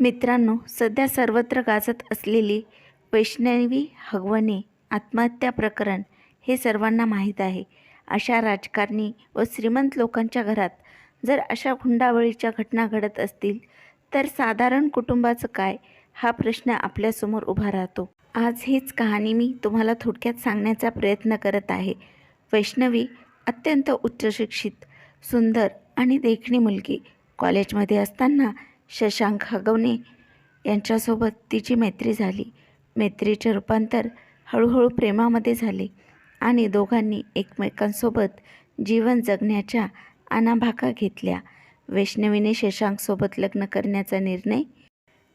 मित्रांनो सध्या सर्वत्र गाजत असलेली वैष्णवी हगवणे आत्महत्या प्रकरण हे सर्वांना माहीत आहे. अशा राजकारणी व श्रीमंत लोकांच्या घरात जर अशा हुंडावळीच्या घटना घडत असतील तर साधारण कुटुंबाचं काय हा प्रश्न आपल्यासमोर उभा राहतो. आज हीच कहाणी मी तुम्हाला थोडक्यात सांगण्याचा प्रयत्न करत आहे. वैष्णवी अत्यंत उच्चशिक्षित सुंदर आणि देखणी मुलगी. कॉलेजमध्ये असताना शशांक हगवणे यांच्यासोबत तिची मैत्री झाली. मैत्रीचे रूपांतर हळूहळू प्रेमामध्ये झाले आणि दोघांनी एकमेकांसोबत जीवन जगण्याच्या अनाभाका घेतल्या. वैष्णवीने शशांकसोबत लग्न करण्याचा निर्णय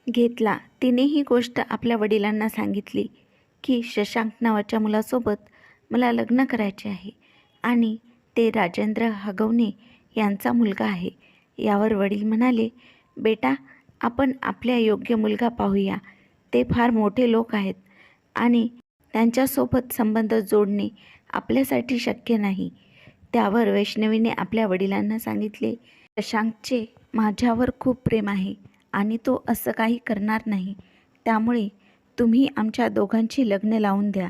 घेतला. तिने ही गोष्ट आपल्या वडिलांना सांगितली की शशांक नावाच्या मुलासोबत मला लग्न करायचे आहे आणि ते राजेंद्र हगवणे यांचा मुलगा आहे. यावर वडील म्हणाले बेटा आपण आपल्या योग्य मुलगा पाहूया. ते फार मोठे लोक आहेत आणि त्यांच्यासोबत संबंध जोडणे आपल्यासाठी शक्य नाही. त्यावर वैष्णवीने आपल्या वडिलांना सांगितले शशांकचे माझ्यावर खूप प्रेम आहे आणि तो असं काही करणार नाही. त्यामुळे तुम्ही आमच्या दोघांची लग्न लावून द्या.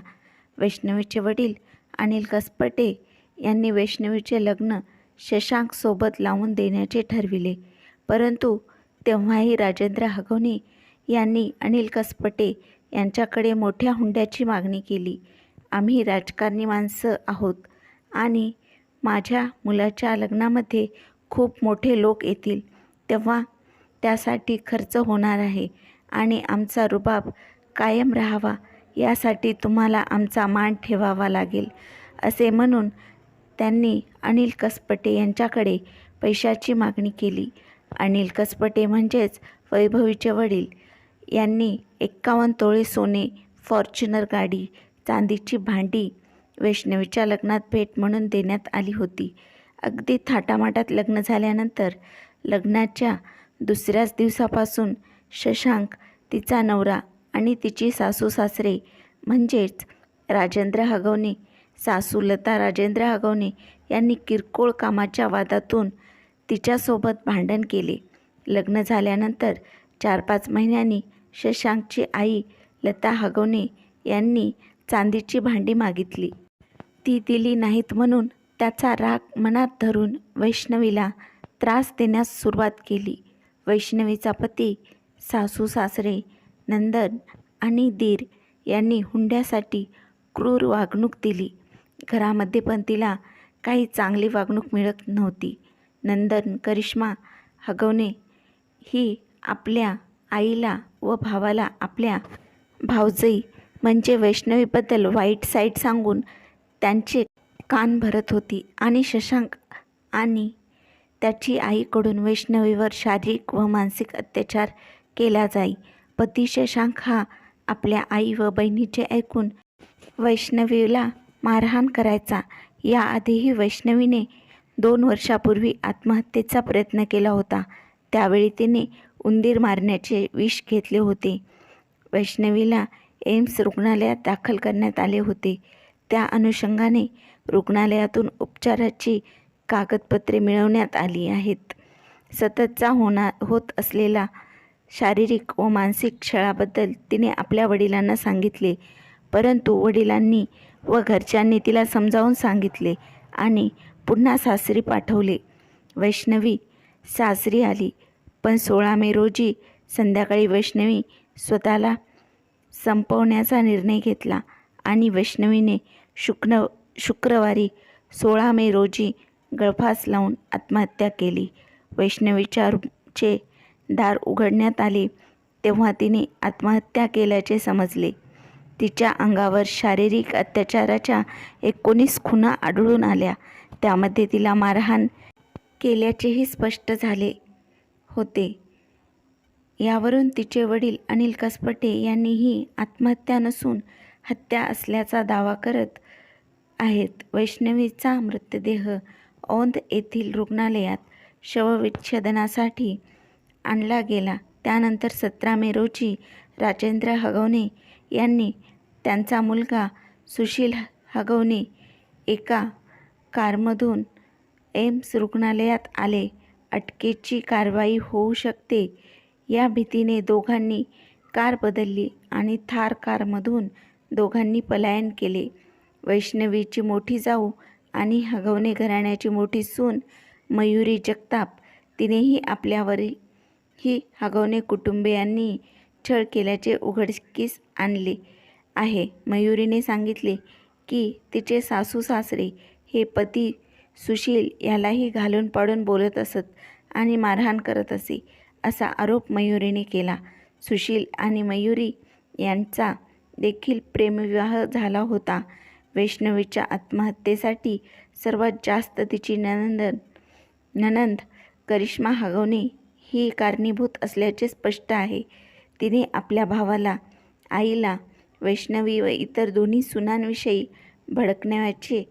वैष्णवीचे वडील अनिल कसपटे यांनी वैष्णवीचे लग्न शशांकसोबत लावून देण्याचे ठरविले. परंतु तेव्हाही राजेंद्र हगवणे यांनी अनिल कसपटे यांच्याकडे मोठ्या हुंड्याची मागणी केली. आम्ही राजकारणी माणसं आहोत आणि माझ्या मुलाच्या लग्नामध्ये खूप मोठे लोक येतील. तेव्हा त्यासाठी खर्च होणार आहे आणि आमचा रुबाब कायम राहावा. यासाठी तुम्हाला आमचा मान ठेवावा लागेल असे म्हणून त्यांनी अनिल कसपटे यांच्याकडे पैशाची मागणी केली. अनिल कसपटे म्हणजेच वैभवीचे वडील. यांनी एक्कावन्न तोळे सोने फॉर्च्युनर गाडी चांदीची भांडी वैष्णवीच्या लग्नात भेट म्हणून देण्यात आली होती. अगदी थाटामाटात लग्न झाल्यानंतर लग्नाच्या दुसऱ्याच दिवसापासून शशांक तिचा नवरा आणि तिची सासू सासरे म्हणजेच राजेंद्र हगवणे सासू लता राजेंद्र हगवणे यांनी किरकोळ कामाच्या वादातून तिच्यासोबत भांडण केले. लग्न झाल्यानंतर चार पाच महिन्यांनी शशांकची आई लता हगवणे यांनी चांदीची भांडी मागितली. ती दिली नाहीत म्हणून त्याचा राग मनात धरून वैष्णवीला त्रास देण्यास सुरुवात केली. वैष्णवीचा पती सासू सासरे नंदन आणि दीर यांनी हुंड्यासाठी क्रूर वागणूक दिली. घरामध्ये पण तिला काही चांगली वागणूक मिळत नव्हती. नंदन करिश्मा हगवणे ही आपल्या आईला व भावाला आपल्या भावजई म्हणजे वैष्णवीबद्दल वाईट साईट सांगून त्यांचे कान भरत होती. आणि शशांक आणि त्याची आईकडून वैष्णवीवर शारीरिक व मानसिक अत्याचार केला जाई. पती शशांक हा आपल्या आई व बहिणीचे ऐकून वैष्णवीला मारहाण करायचा. याआधीही वैष्णवीने दोन वर्षापूर्वी आत्महत्येचा प्रयत्न केला होता. त्यावेळी तिने उंदीर मारण्याचे विष घेतले होते. वैष्णवीला एम्स रुग्णालयात दाखल करण्यात आले होते. त्या अनुषंगाने रुग्णालयातून उपचाराची कागदपत्रे मिळवण्यात आली आहेत. सततचा होणार होत असलेला शारीरिक व मानसिक छळाबद्दल तिने आपल्या वडिलांना सांगितले. परंतु वडिलांनी व घरच्यांनी तिला समजावून सांगितले आणि पुन्हा सासरी पाठवले. वैष्णवी सासरी आली. पण सोळा मे रोजी संध्याकाळी वैष्णवी स्वतःला संपवण्याचा निर्णय घेतला आणि वैष्णवीने शुक्न शुक्रवारी सोळा मे रोजी गळफास लावून आत्महत्या केली. वैष्णवीच्या चे दार उघडण्यात आले तेव्हा तिने आत्महत्या केल्याचे समजले. तिच्या अंगावर शारीरिक अत्याचाराच्या एकोणीस खुणा आढळून आल्या. त्यामध्ये तिला मारहाण केल्याचेही स्पष्ट झाले होते. यावरून तिचे वडील अनिल कसपटे यांनीही आत्महत्या नसून हत्या असल्याचा दावा करत आहेत. वैष्णवीचा मृतदेह औंध येथील रुग्णालयात शवविच्छेदनासाठी आणला गेला. त्यानंतर सतरा मे रोजी राजेंद्र हगवणे यांनी त्यांचा मुलगा सुशील हगवणे एका कारमधून एम्स रुग्णालयात आले. अटकेची कारवाई होऊ शकते. या भीतीने दोघांनी कार बदलली आणि थार कारमधून दोघांनी पलायन केले. वैष्णवीची मोठी जाऊ आणि हगवणे घराण्याची मोठी सून मयुरी जगताप तिनेही आपल्यावरही ही हगवणे कुटुंबियांनी छळ केल्याचे उघडकीस आणले. आहे. मयुरीने सांगितले की तिचे सासू सासरे हे पती सुशील यालाही घालून पाडून बोलत असत आणि मारहाण करत असे असा आरोप मयुरीने केला. सुशील आणि मयुरी यांचा देखील प्रेमविवाह झाला होता. वैष्णवीच्या आत्महत्येसाठी सर्वात जास्त तिची ननंद ननंद करिश्मा हगवणे ही कारणीभूत असल्याचे स्पष्ट आहे. तिने आपल्या भावाला आईला वैष्णवी व इतर दोन्ही सुनांविषयी भडकण्याचे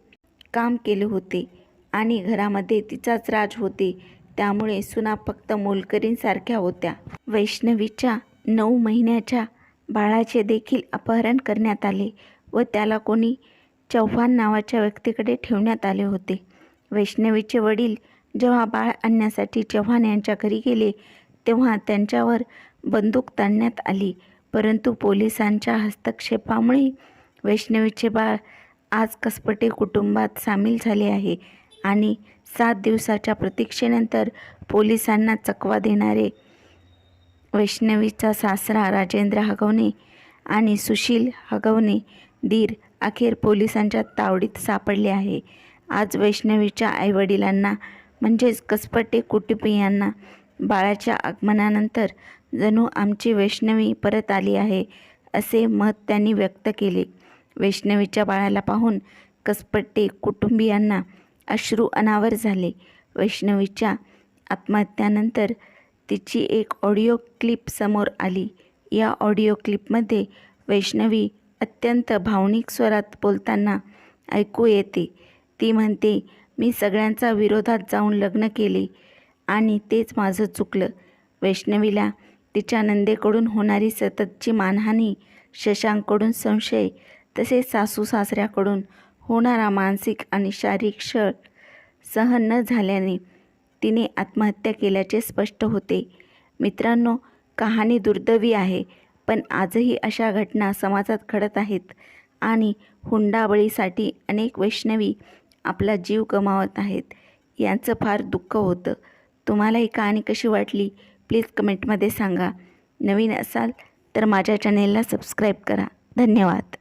काम केले होते आणि घरामध्ये तिचाच राज होते. त्यामुळे सुना फक्त मोलकरींसारख्या होत्या. वैष्णवीच्या नऊ महिन्याच्या बाळाचे देखील अपहरण करण्यात आले व त्याला कोणी चव्हाण नावाच्या व्यक्तीकडे ठेवण्यात आले होते. वैष्णवीचे वडील जेव्हा बाळ आणण्यासाठी चव्हाण यांच्या घरी गेले तेव्हा त्यांच्यावर बंदूक ताणण्यात आली. परंतु पोलिसांच्या हस्तक्षेपामुळे वैष्णवीचे बाळ आज कसपटे कुटुंबात सामील झाले आहे आणि सात दिवसाच्या प्रतीक्षेनंतर पोलिसांना चकवा देणारे वैष्णवीचा सासरा राजेंद्र हगवणे आणि सुशील हगवणे दीर अखेर पोलिसांच्या तावडीत सापडले आहे. आज वैष्णवीच्या आईवडिलांना म्हणजेच कसपटे कुटुंबियांना बाळाच्या आगमनानंतर जणू आमची वैष्णवी परत आली आहे असे मत त्यांनी व्यक्त केले. वैष्णवीच्या बाळाला पाहून कसपट्टे कुटुंबियांना अश्रू अनावर झाले. वैष्णवीच्या आत्महत्यानंतर तिची एक ऑडिओ क्लिप समोर आली. या ऑडिओ क्लिपमध्ये वैष्णवी अत्यंत भावनिक स्वरात बोलताना ऐकू येते. ती म्हणते मी सगळ्यांचा विरोधात जाऊन लग्न केले आणि तेच माझं चुकलं. वैष्णवीला तिच्या नंदेकडून होणारी सततची मानहानी शशांकडून संशय तसेच सासू सासऱ्याकडून होणारा मानसिक आणि शारीरिक छळ सहन न झाल्याने तिने आत्महत्या केल्याचे स्पष्ट होते. मित्रांनो कहाणी दुर्दैवी आहे पण आजही अशा घटना समाजात घडत आहेत आणि हुंडाबळीसाठी अनेक वैष्णवी आपला जीव गमावत आहेत. यांचं फार दुःख होतं. तुम्हाला ही कहाणी कशी वाटली? प्लीज कमेंटमध्ये सांगा. नवीन असाल तर माझ्या चॅनेलला सबस्क्राईब करा. धन्यवाद.